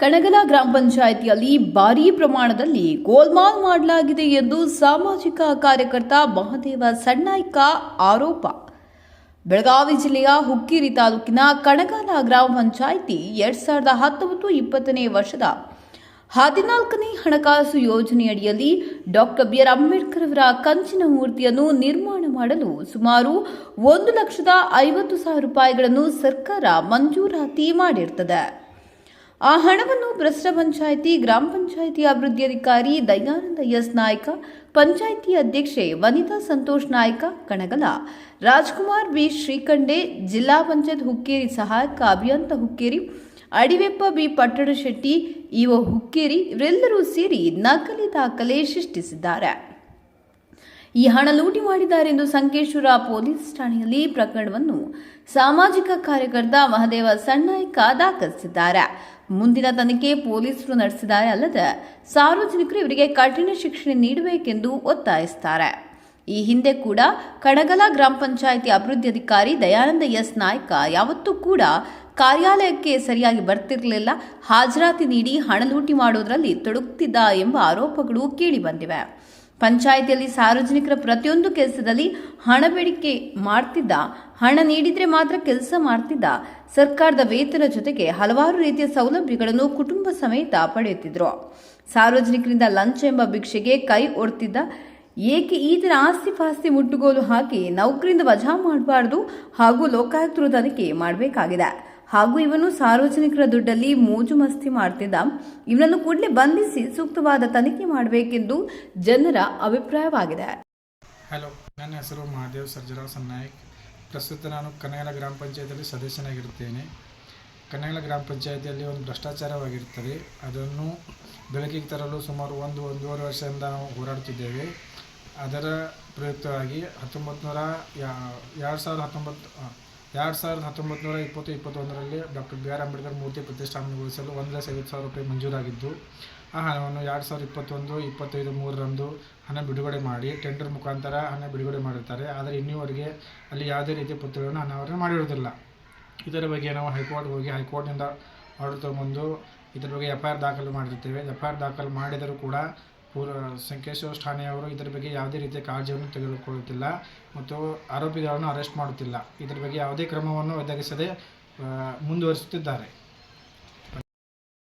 ಕಣಗಲ ಗ್ರಾಮ ಪಂಚಾಯಿತಿಯಲ್ಲಿ ಭಾರೀ ಪ್ರಮಾಣದಲ್ಲಿ ಗೋಲ್ಮಾಲ್ ಮಾಡಲಾಗಿದೆ ಎಂದು ಸಾಮಾಜಿಕ ಕಾರ್ಯಕರ್ತ ಮಹದೇವ ಸಣ್ಣಾಯ್ಕ ಆರೋಪ. ಬೆಳಗಾವಿ ಜಿಲ್ಲೆಯ ಹುಕ್ಕೇರಿ ತಾಲೂಕಿನ ಕಣಗಾಲ ಗ್ರಾಮ ಪಂಚಾಯಿತಿ ಎರಡ್ ಸಾವಿರದ ಹತ್ತೊಂಬತ್ತು ಇಪ್ಪತ್ತನೇ ವರ್ಷದ ಹದಿನಾಲ್ಕನೇ ಹಣಕಾಸು ಯೋಜನೆಯಡಿಯಲ್ಲಿ ಡಾಕ್ಟರ್ ಬಿ ಆರ್ ಅಂಬೇಡ್ಕರ್ ಅವರ ಕಂಚಿನ ಮೂರ್ತಿಯನ್ನು ನಿರ್ಮಾಣ ಮಾಡಲು ಸುಮಾರು ಒಂದು ಲಕ್ಷದ ಐವತ್ತು ಸಾವಿರ ರೂಪಾಯಿಗಳನ್ನು ಸರ್ಕಾರ ಮಂಜೂರಾತಿ ಮಾಡಿರ್ತದೆ. ಆ ಹಣವನ್ನು ಭ್ರಷ್ಟ ಪಂಚಾಯಿತಿ, ಗ್ರಾಮ ಪಂಚಾಯಿತಿ ಅಭಿವೃದ್ಧಿ ಅಧಿಕಾರಿ ದಯಾನಂದ ಎಸ್ ನಾಯ್ಕ, ಪಂಚಾಯಿತಿ ಅಧ್ಯಕ್ಷೆ ವನಿತಾ ಸಂತೋಷ್ ನಾಯ್ಕ, ಕಣಗಲ. ರಾಜ್ಕುಮಾರ್ ಬಿ ಶ್ರೀಕಂಡೆ, ಜಿಲ್ಲಾ ಪಂಚಾಯತ್ ಹುಕ್ಕೇರಿ ಸಹಾಯಕ ಅಭಿಯಂತ ಹುಕ್ಕೇರಿ, ಅಡಿವೆಪ್ಪ ಬಿ ಪಟ್ಟಣ ಶೆಟ್ಟಿ, ಇಒ ಹುಕ್ಕೇರಿ ಇವರೆಲ್ಲರೂ ಸೇರಿ ನಕಲಿ ದಾಖಲೆ ಸೃಷ್ಟಿಸಿದ್ದಾರೆ. ಈ ಹಣ ಲೂಟಿ ಮಾಡಿದ್ದಾರೆ ಎಂದು ಸಂಕೇಶ್ವರ ಪೊಲೀಸ್ ಠಾಣೆಯಲ್ಲಿ ಪ್ರಕರಣವನ್ನು ಸಾಮಾಜಿಕ ಕಾರ್ಯಕರ್ತ ಮಹದೇವ ಸಣ್ಣಾಯ್ಕ ದಾಖಲಿಸಿದ್ದಾರೆ. ಮುಂದಿನ ತನಿಖೆ ಪೊಲೀಸರು ನಡೆಸಿದ್ದಾರೆ ಅಲ್ಲದೆ ಸಾರ್ವಜನಿಕರು ಇವರಿಗೆ ಕಠಿಣ ಶಿಕ್ಷೆ ನೀಡಬೇಕೆಂದು ಒತ್ತಾಯಿಸುತ್ತಾರೆ. ಈ ಹಿಂದೆ ಕೂಡ ಕಣಗಲ ಗ್ರಾಮ ಪಂಚಾಯಿತಿ ಅಭಿವೃದ್ಧಿ ಅಧಿಕಾರಿ ದಯಾನಂದ ಎಸ್ ನಾಯ್ಕ ಯಾವತ್ತೂ ಕೂಡ ಕಾರ್ಯಾಲಯಕ್ಕೆ ಸರಿಯಾಗಿ ಬರ್ತಿರಲಿಲ್ಲ. ಹಾಜರಾತಿ ನೀಡಿ ಹಣ ಲೂಟಿ ಮಾಡೋದರಲ್ಲಿ ತೊಡಗುತ್ತಿದ್ದ ಎಂಬ ಆರೋಪಗಳು ಕೇಳಿಬಂದಿವೆ ಪಂಚಾಯಿತಿಯಲ್ಲಿ ಸಾರ್ವಜನಿಕರ ಪ್ರತಿಯೊಂದು ಕೆಲಸದಲ್ಲಿ ಹಣ ಬೇಡಿಕೆ ಮಾಡ್ತಿದ್ದ, ಹಣ ನೀಡಿದರೆ ಮಾತ್ರ ಕೆಲಸ ಮಾಡ್ತಿದ್ದ. ಸರ್ಕಾರದ ವೇತನ ಜೊತೆಗೆ ಹಲವಾರು ರೀತಿಯ ಸೌಲಭ್ಯಗಳನ್ನು ಕುಟುಂಬ ಸಮೇತ ಪಡೆಯುತ್ತಿದ್ರು. ಸಾರ್ವಜನಿಕರಿಂದ ಲಂಚ ಎಂಬ ಭಿಕ್ಷೆಗೆ ಕೈ ಒಡ್ತಿದ್ದ, ಏಕೆ ಈ ಥರ ಆಸ್ತಿ ಪಾಸ್ತಿ ಮುಟ್ಟುಗೋಲು ಹಾಕಿ ನೌಕರಿಂದ ವಜಾ ಮಾಡಬಾರ್ದು ಹಾಗೂ ಲೋಕಾಯುಕ್ತರು ತನಿಖೆ ಮಾಡಬೇಕಾಗಿದೆ. ಹಾಗೂ ಇವನು ಸಾರ್ವಜನಿಕರ ದುಡ್ಡಲ್ಲಿ ಮೋಜು ಮಸ್ತಿ ಮಾಡ್ತಿದ್ದ. ಇವನನ್ನು ಕೂಡಲೇ ಬಂಧಿಸಿ ಸೂಕ್ತವಾದ ತನಿಖೆ ಮಾಡಬೇಕೆಂದು ಜನರ ಅಭಿಪ್ರಾಯವಾಗಿದೆ. ಹಲೋ, ನನ್ನ ಹೆಸರು ಮಹಾದೇವ್ ಸರ್ಜರಾವ್ ಸನ್ನಾಯಕ್. ಪ್ರಸ್ತುತ ನಾನು ಕನಗಲ ಗ್ರಾಮ ಪಂಚಾಯತಿಯಲ್ಲಿ ಸದಸ್ಯನಾಗಿರುತ್ತೇನೆ. ಕನಗಲ ಗ್ರಾಮ ಪಂಚಾಯತಿಯಲ್ಲಿ ಒಂದು ಭ್ರಷ್ಟಾಚಾರವಾಗಿರುತ್ತದೆ. ಅದನ್ನು ಬೆಳಕಿಗೆ ತರಲು ಸುಮಾರು ಒಂದು, ಒಂದೂವರೆ ವರ್ಷದಿಂದ ನಾವು ಹೋರಾಡುತ್ತಿದ್ದೇವೆ. ಅದರ ಪ್ರಯುಕ್ತವಾಗಿ ಹತ್ತೊಂಬತ್ತು ನೂರ ಎರಡು ಸಾವಿರದ ಹತ್ತೊಂಬತ್ತು ಎರಡು ಸಾವಿರದ ಹತ್ತೊಂಬತ್ತು ನೂರ ಇಪ್ಪತ್ತು ಇಪ್ಪತ್ತೊಂದರಲ್ಲಿ ಡಾಕ್ಟರ್ ಬಿ ಆರ್ ಅಂಬೇಡ್ಕರ್ ಮೂರ್ತಿ ಪ್ರತಿಷ್ಠಾಪನೆಗೊಳಿಸಲು ಒಂದು ಲಕ್ಷ ಐವತ್ತು ಸಾವಿರ ರೂಪಾಯಿ ಮಂಜೂರಾಗಿದ್ದು, ಆ ಹಣವನ್ನು ಎರಡು ಸಾವಿರದ ಇಪ್ಪತ್ತೊಂದು, ಇಪ್ಪತ್ತೈದು, ಮೂರರಂದು ಹಣ ಬಿಡುಗಡೆ ಮಾಡಿ ಟೆಂಡರ್ ಮುಖಾಂತರ ಹಣ ಬಿಡುಗಡೆ ಮಾಡಿರ್ತಾರೆ. ಆದರೆ ಇನ್ನೂವರೆಗೆ ಅಲ್ಲಿ ಯಾವುದೇ ರೀತಿಯ ಪತ್ರಗಳನ್ನು ಅನಾವರಣ ಮಾಡಿರುವುದಿಲ್ಲ ಇದರ ಬಗ್ಗೆ ನಾವು ಹೈಕೋರ್ಟ್ಗೆ ಹೋಗಿ ಹೈಕೋರ್ಟ್ನಿಂದ ಆರ್ಡರ್ ತೊಗೊಂಡು ಇದರ ಬಗ್ಗೆ ಎಫ್ ಐ ಆರ್ ದಾಖಲು ಮಾಡಿರ್ತೇವೆ ಎಫ್ ಐ ಆರ್ ದಾಖಲು ಮಾಡಿದರೂ ಕೂಡ ಪೂರ ಸಂಕೇಶ್ವರ ಠಾಣೆಯವರು ಇದರ ಬಗ್ಗೆ ಯಾವುದೇ ರೀತಿಯ ಕಾಳಜಿಯನ್ನು ತೆಗೆದುಕೊಳ್ಳುತ್ತಿಲ್ಲ ಮತ್ತು ಆರೋಪಿಗಳನ್ನು ಅರೆಸ್ಟ್ ಮಾಡುತ್ತಿಲ್ಲ. ಇದರ ಬಗ್ಗೆ ಯಾವುದೇ ಕ್ರಮವನ್ನು ಒದಗಿಸದೆ ಮುಂದುವರಿಸುತ್ತಿದ್ದಾರೆ.